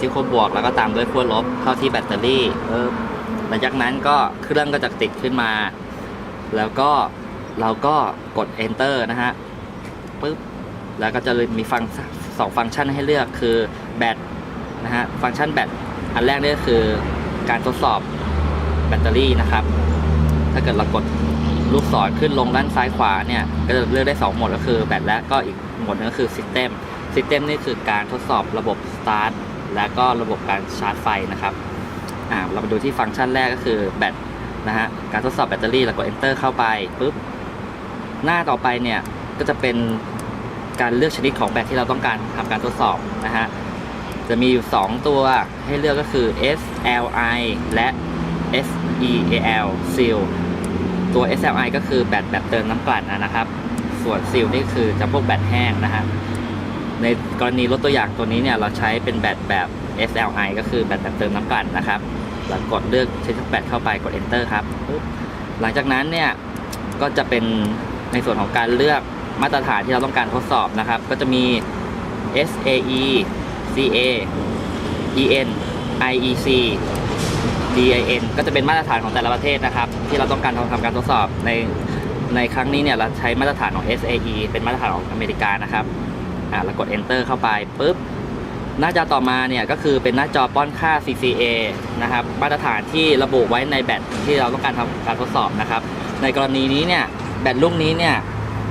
ที่ขั้วบวก แล้วก็ตามด้วยขั้วลบเข้าที่แบตเตอรี่ปึ๊บหลังจากนั้นก็เครื่องก็จะติดขึ้นมา แล้วก็เราก็กด enter นะฮะปึ๊บแล้วก็จะมีฟังสองฟังก์ชันให้เลือกคือแบตนะฮะฟังก์ชันแบตอันแรกนี่ก็คือการทดสอบแบตเตอรี่นะครับ ถ้าเกิดเรากดลูกศรขึ้นลงด้านซ้ายขวาเนี่ยก็จะเลือกได้ 2 โหมดก็คือแบตและก็อีกโหมดหนึงก็คือ System System นี่คือการทดสอบระบบ Start และก็ระบบการชาร์จไฟนะครับเรามาดูที่ฟังก์ชันแรกก็คือแบตนะฮะการทดสอบแบตเตอรี่เรากด Enter เข้าไปปุ๊บหน้าต่อไปเนี่ยก็จะเป็นการเลือกชนิดของแบตที่เราต้องการทำการทดสอบนะฮะจะมีอยู่ 2 ตัวให้เลือกก็คือ SLI และ SEAL Seal ตัว SLI ก็คือแบตแบบเติมน้ำกลั่นนะครับ ส่วน Seal นี่คือจะพวกแบตแห้งนะฮะ ในกรณีรถตัวอย่างตัวนี้เนี่ยเราใช้เป็นแบตแบบ SLI ก็คือแบตแบบเติมน้ำกลั่นนะครับเรากดเลือกใช้แบตเข้าไปกด enter ครับ หลังจากนั้นเนี่ยก็จะเป็นในส่วนของการเลือกมาตรฐานที่เราต้องการทดสอบนะครับ ก็จะมี SAE CA EN IEC DIN ก็จะเป็นมาตรฐานของแต่ละประเทศนะครับ ที่เราต้องการทำการทดสอบในในครั้งนี้เนี่ยเราใช้มาตรฐานของ SAE เป็นมาตรฐานของอเมริกานะครับ อ่าเรากด enter เข้าไปปุ๊บหน้าจอต่อมาเนี่ยก็คือเป็นหน้าจอป้อนค่า CCA นะครับมาตรฐานที่ระบุไว้ในแบตที่เราต้องการทำการทดสอบนะครับ ในกรณีนี้เนี่ยแบตลูกนี้เนี่ย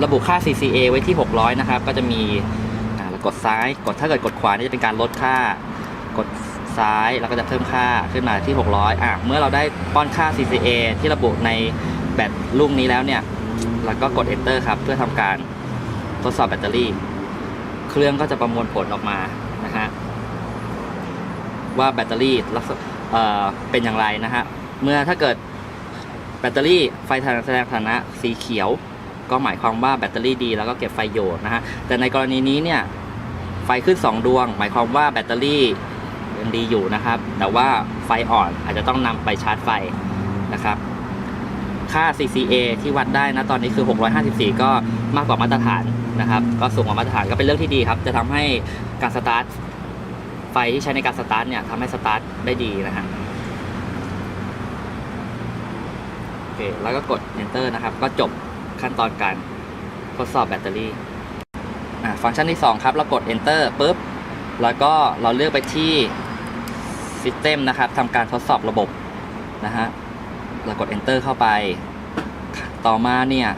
ระบุค่า CCA ไว้ที่ 600 นะครับ ก็จะมีเรากดซ้ายกดถ้าเกิดกดขวานี่จะเป็นการลดค่า กดซ้ายแล้วก็จะเพิ่มค่าขึ้นมาที่ 600อะเมื่อเราได้ป้อนค่า CCA ที่ระบุในแบตลูกนี้แล้วเนี่ยเราก็กด enter ครับ เพื่อทำการทดสอบแบตเตอรี่ เครื่องก็จะประมวลผลออกมานะฮะว่าแบตเตอรี่ลักษณะเอ่อเป็นอย่างไรนะฮะเมื่อถ้าเกิดแบตเตอรี่ไฟแสดงสถานะสีเขียว ก็หมายความว่าแบตเตอรี่ดี แล้วก็เก็บไฟอยู่นะฮะแต่ในกรณีนี้เนี่ยไฟขึ้น 2 ดวง หมายความว่าแบตเตอรี่ยังดีอยู่นะครับ แต่ว่าไฟอ่อนอาจจะต้องนำไปชาร์จไฟนะครับ ค่า CCA ที่วัดได้นะตอนนี้คือ 654 ก็มากกว่ามาตรฐานนะครับ ก็สูงกว่ามาตรฐานก็เป็นเรื่องที่ดีครับ จะทำให้การสตาร์ทไฟที่ใช้ในการสตาร์ทเนี่ยทำให้สตาร์ทได้ดีนะฮะโอเคแล้วก็กด enter นะครับ ก็จบขั้นตอนการทดสอบแบตเตอรี่อะฟังก์ชันที่ 2 ครับ เรากด enter ปุ๊บ แล้วก็เราเลือกไปที่ system นะครับทำการทดสอบระบบนะฮะ เรากด enter เข้าไป ต่อมาเนี่ย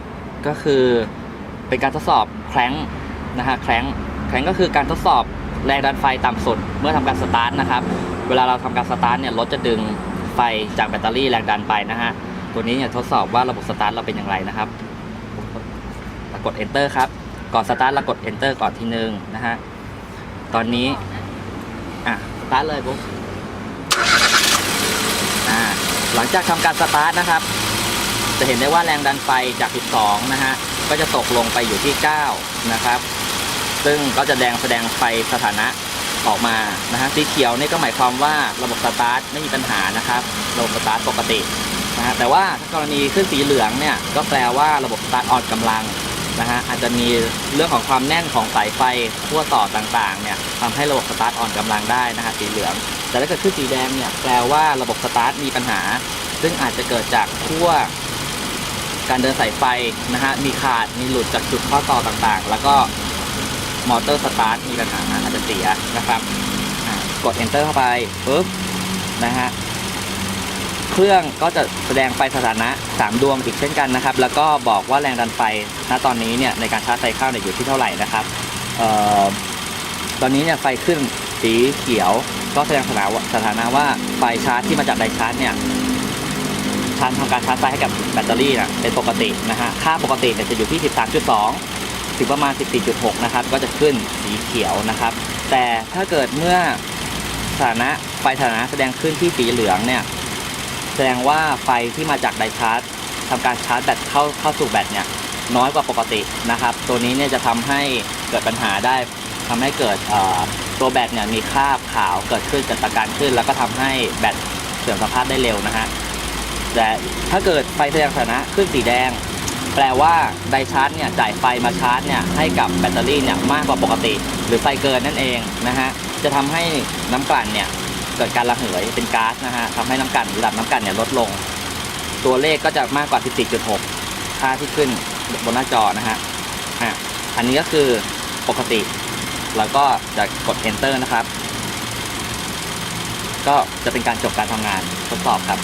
ก็คือเป็นการทดสอบแคร้งนะฮะแคร้งแคร้งก็คือการทดสอบแรงดันไฟต่ำสุดเมื่อทำการสตาร์ทนะครับ เวลาเราทำการสตาร์ทเนี่ยรถจะดึงไฟจากแบตเตอรี่แรงดันไปนะฮะ ตัวนี้เนี่ยทดสอบว่าระบบสตาร์ทเราเป็นอย่างไรนะครับเรากด enter ครับ ก่อนสตาร์ทเรากด enter ก่อนทีนึงนะฮะ ตอนนี้ อะ สตาร์ทเลยบุ๊กอ่า หลังจากทำการสตาร์ทนะครับ จะเห็นได้ว่าแรงดันไฟจาก 12 นะฮะ ก็จะตกลงไปอยู่ที่ 9 นะครับ ซึ่งก็จะแดงแสดงไฟสถานะออกมานะฮะสีเขียวนี่ก็หมายความว่าระบบสตาร์ทไม่มีปัญหานะครับระบบสตาร์ทปกตินะฮะแต่ว่าถ้ากรณีขึ้นสีเหลืองเนี่ยก็แปลว่าระบบสตาร์ทอ่อนกำลัง นะฮะอาจจะมีเรื่องของความแน่นของสายไฟขั้วต่อต่างๆเนี่ยทำให้ระบบสตาร์ทอ่อนกำลังได้นะฮะสีเหลือง แต่ถ้าเกิดขึ้นสีแดงเนี่ยแปลว่าระบบสตาร์ทมีปัญหา ซึ่งอาจจะเกิดจากขั้วการเดินสายไฟนะฮะมีขาดมีหลุดจากจุดข้อต่อต่างๆ แล้วก็มอเตอร์สตาร์ทมีปัญหาอาจจะเสียนะครับกด enter เข้าไปปุ๊บนะฮะ เครื่องก็จะแสดงไฟสถานะ 3 ดวงอีกเช่นกันนะครับ แล้วก็บอกว่าแรงดันไฟณตอนนี้เนี่ยในการชาร์จไฟเข้าเนี่ยอยู่ที่เท่าไหร่นะครับออตอนนี้เนี่ยไฟขึ้นสีเขียว ก็แสดงสถานะว่าสถานะว่าไฟชาร์จที่มาจากไดชาร์จเนี่ยชาร์จทำการชาร์จไฟให้กับแบตเตอรี่นะเป็นปกตินะฮะค่าปกติเนี่ยจะอยู่ที่ 13.2 ถึงประมาณ 14.6 นะครับ ก็จะขึ้นสีเขียวนะครับ แต่ถ้าเกิดเมื่อสถานะไฟสถานะแสดงขึ้นที่สีเหลืองเนี่ย แสดงว่าไฟที่มาจากไดชาร์จทำการชาร์จแบตเข้าเข้าสู่แบตเนี่ยน้อยกว่าปกตินะครับ ตัวนี้เนี่ยจะทำให้เกิดปัญหาได้ทำให้เกิดตัวแบตเนี่ยมีคราบขาวเกิดขึ้นเกิดตะการขึ้น แล้วก็ทำให้แบตเสื่อมสภาพได้เร็วนะฮะแต่ถ้าเกิดไฟแสดงสถานะขึ้นสีแดง แปลว่าไดชาร์จเนี่ยจ่ายไฟมาชาร์จเนี่ยให้กับแบตเตอรี่เนี่ยมากกว่าปกติ หรือไฟเกินนั่นเองนะฮะจะทำให้น้ำกลั่นเนี่ย เกิดการระเหยเป็นก๊าซนะฮะทำให้น้ำกันระดับน้ำกันเนี่ยลดลง ตัวเลขก็จะมากกว่า 14.6 ค่าที่ขึ้นบนหน้าจอนะฮะอะอันนี้ก็คือปกติ แล้วก็จะกด enter นะครับ ก็จะเป็นการจบการทำงานทดสอบครับ